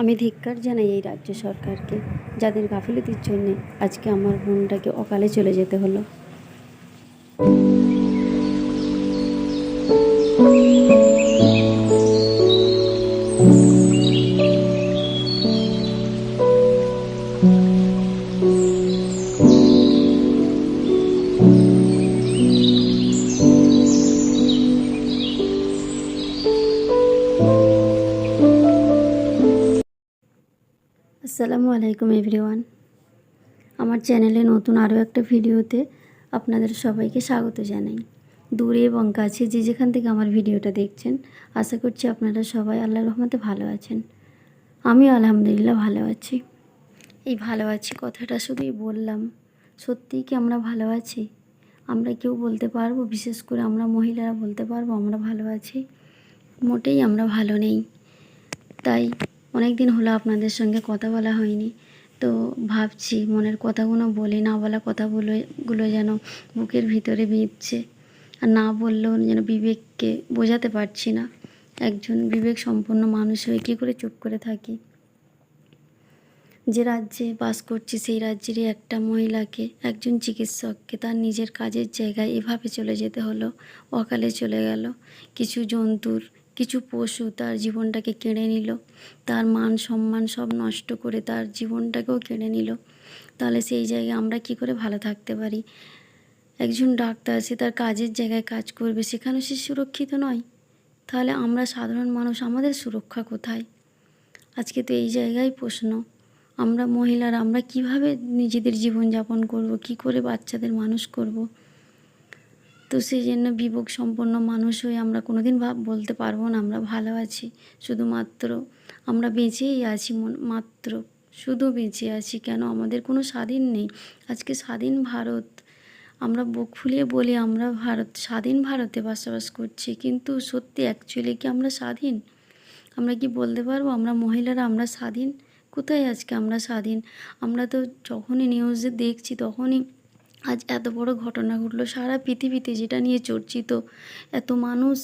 আমি ধিক্কার জানাই এই রাজ্য সরকারকে, যাদের গাফিলতির জন্যে আজকে আমার বোনটাকে অকালে চলে যেতে হলো। আসসালামু আলাইকুম এভরিওয়ান। আমার চ্যানেলে নতুন আরও একটা ভিডিওতে আপনাদের সবাইকে স্বাগত জানাই। দূরে এবং কাছে যে যেখান থেকে আমার ভিডিওটা দেখছেন, আশা করছি আপনারা সবাই আল্লাহ রহমতে ভালো আছেন। আমিও আলহামদুলিল্লাহ ভালো আছি। এই ভালো আছি কথাটা শুধুই বললাম, সত্যিই কি আমরা ভালো আছি? আমরা কেউ বলতে পারব, বিশেষ করে আমরা মহিলারা বলতে পারব আমরা ভালো আছি? মোটেই আমরা ভালো নেই। তাই অনেক দিন হলো আপনাদের সঙ্গে কথা বলা হয়নি। তো ভাবছি মনের কথাগুলো বলি, না বলা কথাগুলো গুলো যেন বুকের ভিতরে বিঁধছে। আর না বললেও যেন বিবেককে বোঝাতে পারছি না। একজন বিবেক সম্পন্ন মানুষ হয়ে কী করে চুপ করে থাকি? যে রাজ্যে বাস করছি সেই রাজ্যেরই একটা মহিলাকে, একজন চিকিৎসককে তার নিজের কাজের জায়গায় এভাবে চলে যেতে হলো, অকালে চলে গেল। কিছু জন্তুর কিছু পশু তার জীবনটাকে কেড়ে নিল। তার মান সম্মান সব নষ্ট করে তার জীবনটাকেও কেড়ে নিল। তাহলে সেই জায়গায় আমরা কি করে ভালো থাকতে পারি? একজন ডাক্তার সে তার কাজের জায়গায় কাজ করবে সেখানে সে সুরক্ষিত নয়। তাহলে আমরা সাধারণ মানুষ আমাদের সুরক্ষা কোথায়? আজকে তো এই জায়গায় প্রশ্ন। আমরা মহিলারা আমরা কীভাবে নিজেদের জীবনযাপন করব? কি করে বাচ্চাদের মানুষ করব? তো সেই জন্য বিবেক সম্পন্ন মানুষ হয়ে আমরা কোনো দিন ভাব বলতে পারব না, আমরা ভালো আছি। শুধুমাত্র আমরা বেঁচেই আছি মাত্র শুধু বেঁচে আছি কেন? আমাদের কোনো স্বাধীন নেই। আজকে স্বাধীন ভারত, আমরা বুক ফুলিয়ে বলি আমরা ভারত, স্বাধীন ভারতে বসবাস করছি, কিন্তু সত্যি অ্যাকচুয়ালি কি আমরা স্বাধীন? আমরা কি বলতে পারব? আমরা মহিলারা আমরা স্বাধীন? কোথায় আজকে আমরা স্বাধীন? আমরা তো যখনই নিউজে দেখছি তখনই আজ এত বড় ঘটনা ঘটলো। সারা পৃথিবীতে যেটা নিয়ে চর্চিত, এত মানুষ,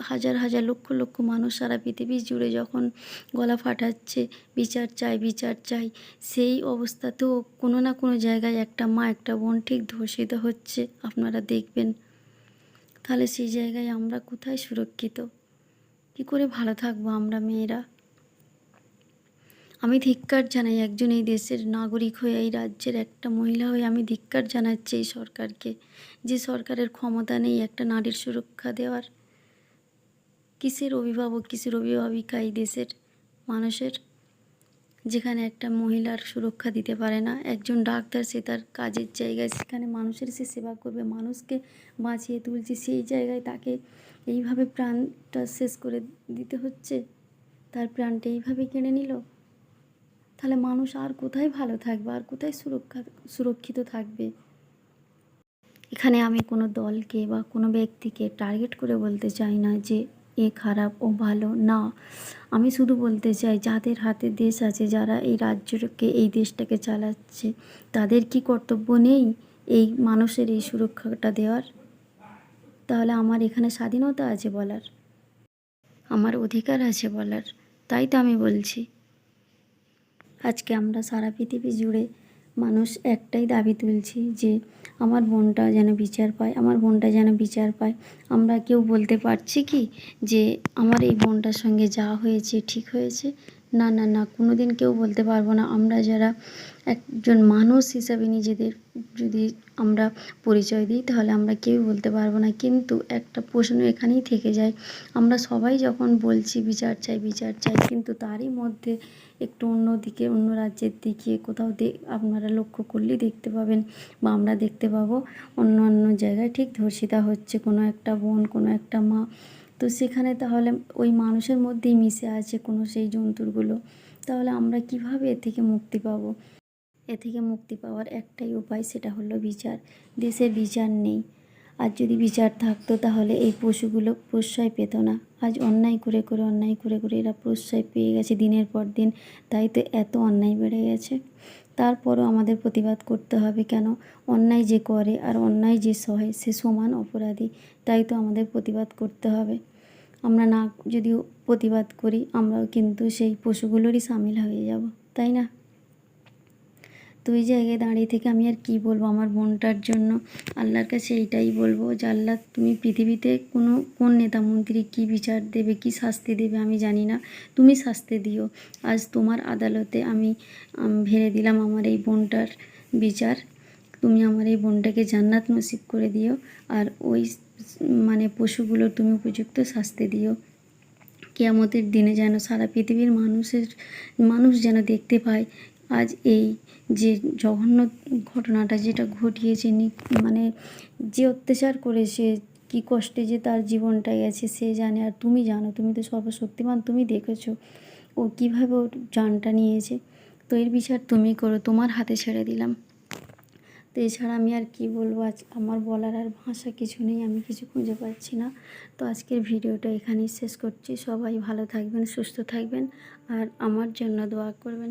হাজার হাজার লক্ষ লক্ষ মানুষ সারা পৃথিবী জুড়ে যখন গলা ফাটাচ্ছে, বিচার চাই বিচার চাই সেই অবস্থাতেও কোনো না কোনো জায়গায় একটা মা, একটা বোন ঠিক ধর্ষিত হচ্ছে, আপনারা দেখবেন। তাহলে সেই জায়গায় আমরা কোথায় সুরক্ষিত? কী করে ভালো থাকব আমরা মেয়েরা? আমি ধিক্কার জানাই একজন এই দেশের নাগরিক হয়ে, এই রাজ্যের একটা মহিলা হয়ে আমি ধিক্কার জানাচ্ছি এই সরকারকে যে সরকারের ক্ষমতা নেই একটা নারীর সুরক্ষা দেওয়ার। কিসের অভিভাবক, কিসের অভিভাবিকা এই দেশের মানুষের? যেখানে একটা মহিলার সুরক্ষা দিতে পারে না, একজন ডাক্তার সে তার কাজের জায়গায়, সেখানে মানুষের সে সেবা করবে, মানুষকে বাঁচিয়ে তুলছে, সেই জায়গায় তাকে এইভাবে প্রাণটা শেষ করে দিতে হচ্ছে? তার প্রাণটা এইভাবে কেড়ে নিল? তাহলে মানুষ আর কোথায় ভালো থাকবে? আর কোথায় সুরক্ষা, সুরক্ষিত থাকবে? এখানে আমি কোনো দলকে বা কোনো ব্যক্তিকে টার্গেট করে বলতে চাই না যে এ খারাপ, ও ভালো, না। আমি শুধু বলতে চাই, যাদের হাতে দেশ আছে, যারা এই রাজ্যকে, এই দেশটাকে চালাচ্ছে, তাদের কি কর্তব্য নেই এই মানুষের এই সুরক্ষাটা দেওয়ার? তাহলে আমার এখানে স্বাধীনতা আছে বলার। আমার অধিকার আছে বলার। তাই তো আমি বলছি। আজকে আমরা সারা পৃথিবী জুড়ে মানুষ একটাই দাবি তুলছি যে আমার বোনটা যেন বিচার পায়, আমার বোনটা যেন বিচার পায়। আমরা কেউ বলতে পারছি কি যে আমার এই বোনটার সঙ্গে যা হয়েছে ঠিক হয়েছে? না না না কোনো দিন কেউ বলতে পারব না। আমরা যারা একজন মানুষ হিসাবে নিজেদের যদি আমরা পরিচয় দিই, তাহলে আমরা কেউ বলতে পারব না। কিন্তু একটা প্রশ্ন এখানেই থেকে যায়। আমরা সবাই যখন বলছি, বিচার চাই বিচার চাই, কিন্তু তারই মধ্যে একটু অন্য দিকে, অন্য রাজ্যের দিকে, কোথাও আপনারা লক্ষ্য করলেই দেখতে পাবেন বা আমরা দেখতে পাবো অন্য অন্য জায়গায় ঠিক ধর্ষিতা হচ্ছে। কোনো একটা বোন, কোনো একটা মা তো সেখানে তাহলে ওই মানুষের মধ্যেই মিশে আছে কোনো সেই জন্তুরগুলো। তাহলে আমরা কীভাবে এ থেকে মুক্তি পাব? এ থেকে মুক্তি পাওয়ার একটাই উপায় সেটা হলো বিচার। দেশে বিচার নেই। আর যদি বিচার থাকতো তাহলে এই পশুগুলো প্রশ্রয় পেত না। আজ অন্যায় করে করে, অন্যায় করে করে এরা প্রশ্রয় পেয়ে গেছে দিনের পর দিন। তাই তো এত অন্যায় বেড়ে গেছে। তারপরও আমাদের প্রতিবাদ করতে হবে কেন? অন্যায় যে করে আর অন্যায় যে সহে, সে সমান অপরাধী। তাই তো আমাদের প্রতিবাদ করতে হবে। আমরা না, যদিও প্রতিবাদ করি, আমরাও কিন্তু সেই পশুগুলোরই সামিল হয়ে যাব। তাই না? তো এই জায়গায় দাঁড়িয়ে থেকে আমি আর কি বলব? আমার বোনটার জন্য আল্লাহর কাছে এইটাই বলব যে, আল্লাহ তুমি পৃথিবীতে কোনো, কোন নেতা মন্ত্রী কী বিচার দেবে, কী শাস্তি দেবে আমি জানি না। তুমি শাস্তি দিও। আজ তোমার আদালতে আমি ভেড়ে দিলাম আমার এই বোনটার বিচার। তুমি আমার এই বোনটাকে জান্নাত নসিব করে দিও আর ওই মানে পশুগুলোর তুমি উপযুক্ত শাস্তি দিও। কেয়ামতের দিনে যেন সারা পৃথিবীর মানুষের, মানুষ যেন দেখতে পায় আজ এই যে জঘন্য ঘটনাটা যেটা ঘটিয়েছে মানে যে অত্যাচার করেছে, কী কষ্টে যে তার জীবনটা গেছে সে জানে। আর তুমি জানো, তুমি তো সর্বশক্তিমান, তুমি দেখেছ। ও কীভাবে ওর জানটা নিয়েছে? তো এর বিচার তুমি করো, তোমার হাতে ছেড়ে দিলাম। তো এছাড়া আমি আর কি বলব, আজ আমার বলার আর ভাষা কিছু নেই, আমি কিছু খুঁজে পাচ্ছি না। তো আজকের ভিডিওটা এখানেই শেষ করছি। সবাই ভালো থাকবেন, সুস্থ থাকবেন, আর আমার জন্য দোয়া করবেন।